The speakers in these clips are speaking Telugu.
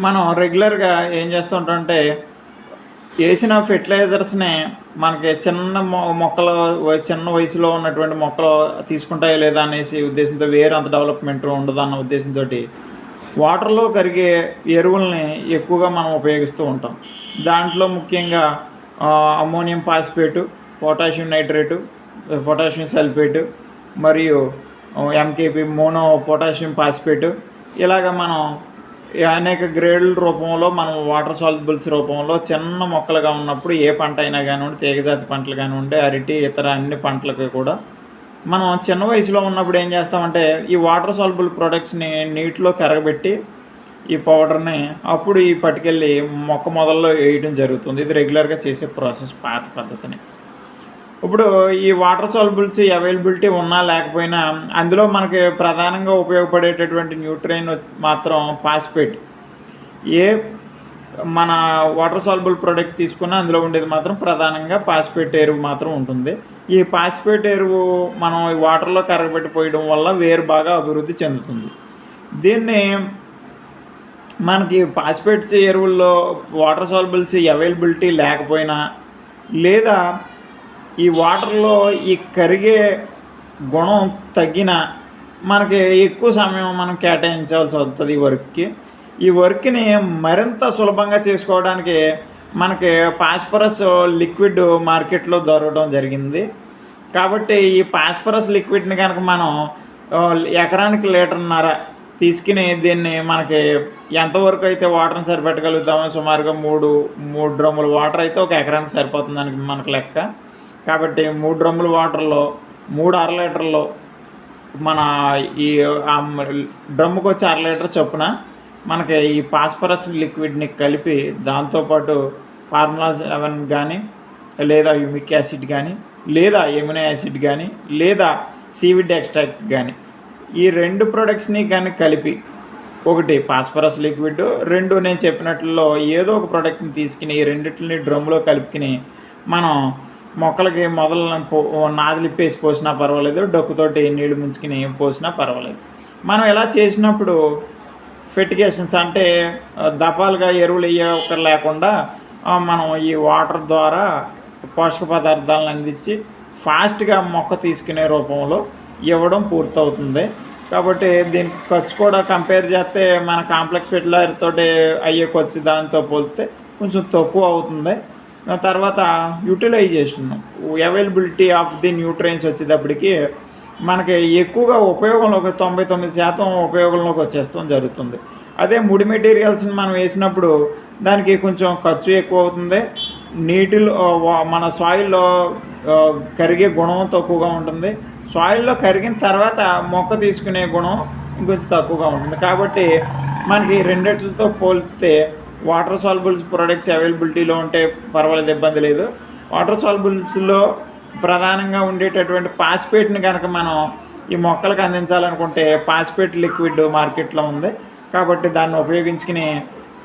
మనం రెగ్యులర్గా ఏం చేస్తుంటామంటే వేసిన ఫెర్టిలైజర్స్ని మనకి చిన్న మొ మొక్కలు చిన్న వయసులో ఉన్నటువంటి మొక్కలు తీసుకుంటాయో లేదా అనేసి ఉద్దేశంతో వేరు అంత డెవలప్మెంట్ ఉండదు అన్న ఉద్దేశంతో వాటర్లో కరిగే ఎరువుల్ని ఎక్కువగా మనం ఉపయోగిస్తూ ఉంటాం. దాంట్లో ముఖ్యంగా ammonium phosphate potassium nitrate potassium sulphate మరియు ఎంకేపి మోనో పొటాషియం పాస్పేటు ఇలాగ మనం అనేక గ్రేడుల రూపంలో మనం వాటర్ సాల్యుబుల్స్ రూపంలో చిన్న మొక్కలుగా ఉన్నప్పుడు ఏ పంట అయినా కానివ్వండి తీగజాతి పంటలు కానివ్వండి అరటి ఇతర అన్ని పంటలకు కూడా మనం చిన్న వయసులో ఉన్నప్పుడు ఏం చేస్తామంటే ఈ వాటర్ సాల్యుబుల్ ప్రొడక్ట్స్ని నీటిలో కరగబెట్టి ఈ పౌడర్ని అప్పుడు ఈ పట్టుకెళ్ళి మొక్క మొదల్లో వేయడం జరుగుతుంది. ఇది రెగ్యులర్గా చేసే ప్రాసెస్ పాత పద్ధతిని. ఇప్పుడు ఈ వాటర్ సాల్బుల్స్ అవైలబిలిటీ ఉన్నా లేకపోయినా అందులో మనకి ప్రధానంగా ఉపయోగపడేటటువంటి న్యూట్రైన్ మాత్రం పాస్పేట్ ఏ మన వాటర్ సాల్బుల్ ప్రోడక్ట్ తీసుకున్నా అందులో ఉండేది మాత్రం ప్రధానంగా పాస్పేట్ ఎరువు మాత్రం ఉంటుంది. ఈ పాస్పేట్ ఎరువు మనం ఈ వాటర్లో కరగబెట్టిపోయడం వల్ల వేరు బాగా అభివృద్ధి చెందుతుంది. దీన్ని మనకి పాస్పేట్స్ ఎరువుల్లో వాటర్ సాల్బుల్స్ అవైలబిలిటీ లేకపోయినా లేదా ఈ వాటర్లో ఈ కరిగే గుణం తగ్గిన మనకి ఎక్కువ సమయం మనం కేటాయించాల్సి వస్తుంది ఈ వర్క్కి. ఈ వర్క్ని మరింత సులభంగా చేసుకోవడానికి మనకి పాస్పరస్ లిక్విడ్ మార్కెట్లో దొరకడం జరిగింది. కాబట్టి ఈ పాస్పరస్ లిక్విడ్ని కనుక మనం ఎకరానికి లీటర్న్నర తీసుకుని దీన్ని మనకి ఎంతవరకు అయితే వాటర్ని సరిపెట్టగలుగుతామో సుమారుగా మూడు మూడు డ్రమ్ముల వాటర్ అయితే ఒక ఎకరానికి సరిపోతుంది దానికి మనకు లెక్క. కాబట్టి మూడు డ్రమ్ముల వాటర్లో మూడు అర లీటర్లో మన ఈ డ్రమ్ముకు వచ్చి అర లీటర్ చొప్పున మనకి ఈ పాస్పరస్ లిక్విడ్ని కలిపి దాంతోపాటు ఫార్ములా సెవెన్ కానీ లేదా యూమిక్ యాసిడ్ కానీ లేదా ఎమినో యాసిడ్ కానీ లేదా సీవిడ్ ఎక్స్ట్రాక్ట్ కానీ ఈ రెండు ప్రొడక్ట్స్ని కానీ కలిపి ఒకటి పాస్పరస్ లిక్విడ్ రెండు నేను చెప్పినట్లో ఏదో ఒక ప్రోడక్ట్ని తీసుకుని ఈ రెండింటిని డ్రమ్లో కలుపుకుని మనం మొక్కలకి మొదలు నాజలిప్పేసి పోసినా పర్వాలేదు డొక్కుతోటి నీళ్ళు ముంచుకుని పోసినా పర్వాలేదు. మనం ఇలా చేసినప్పుడు ఫెర్టిగేషన్స్ అంటే దపాలుగా ఎరువులు వేయక లేకుండా మనం ఈ వాటర్ ద్వారా పోషక పదార్థాలను అందించి ఫాస్ట్గా మొక్క తీసుకునే రూపంలో ఇవ్వడం పూర్తవుతుంది. కాబట్టి దీనికి ఖర్చు కూడా కంపేర్ చేస్తే మన కాంప్లెక్స్ ఫెర్టిలైజర్ తోటి అయ్యే ఖర్చు దానితో పోలితే కొంచెం తక్కువ అవుతుంది. తర్వాత utilisation availability of the nutrients వచ్చేటప్పటికి మనకి ఎక్కువగా ఉపయోగంలోకి తొంభై తొమ్మిది శాతం ఉపయోగంలోకి వచ్చేస్తాం జరుగుతుంది. అదే ముడి మెటీరియల్స్ని మనం వేసినప్పుడు దానికి కొంచెం ఖర్చు ఎక్కువ అవుతుంది. నీటిలో మన సాయిల్లో కరిగే గుణం తక్కువగా ఉంటుంది. సాయిల్లో కరిగిన తర్వాత మొక్క తీసుకునే గుణం ఇంకొంచెం తక్కువగా ఉంటుంది. కాబట్టి మనకి రెండిట్లతో పోలిస్తే వాటర్ సాల్బుల్స్ ప్రొడక్ట్స్ అవైలబిలిటీలో ఉంటే పర్వాలేదు ఇబ్బంది లేదు. వాటర్ సాల్బుల్స్లో ప్రధానంగా ఉండేటటువంటి పాస్పేట్ని కనుక మనం ఈ మొక్కలకు అందించాలనుకుంటే పాస్పేట్ లిక్విడ్ మార్కెట్లో ఉంది. కాబట్టి దాన్ని ఉపయోగించుకుని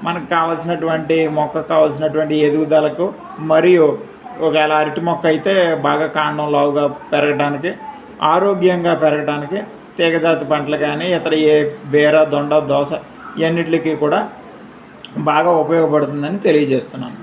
మనకు కావాల్సినటువంటి మొక్కకు కావాల్సినటువంటి ఎదుగుదలకు మరియు ఒకవేళ అరటి మొక్క అయితే బాగా కాండం లావుగా పెరగడానికి ఆరోగ్యంగా పెరగడానికి తీగజాతి పంటలు కానీ ఇతర ఏ బీర దొండ దోస ఇవన్నిటికి కూడా బాగా ఉపయోగపడుతుందని తెలియజేస్తున్నాను.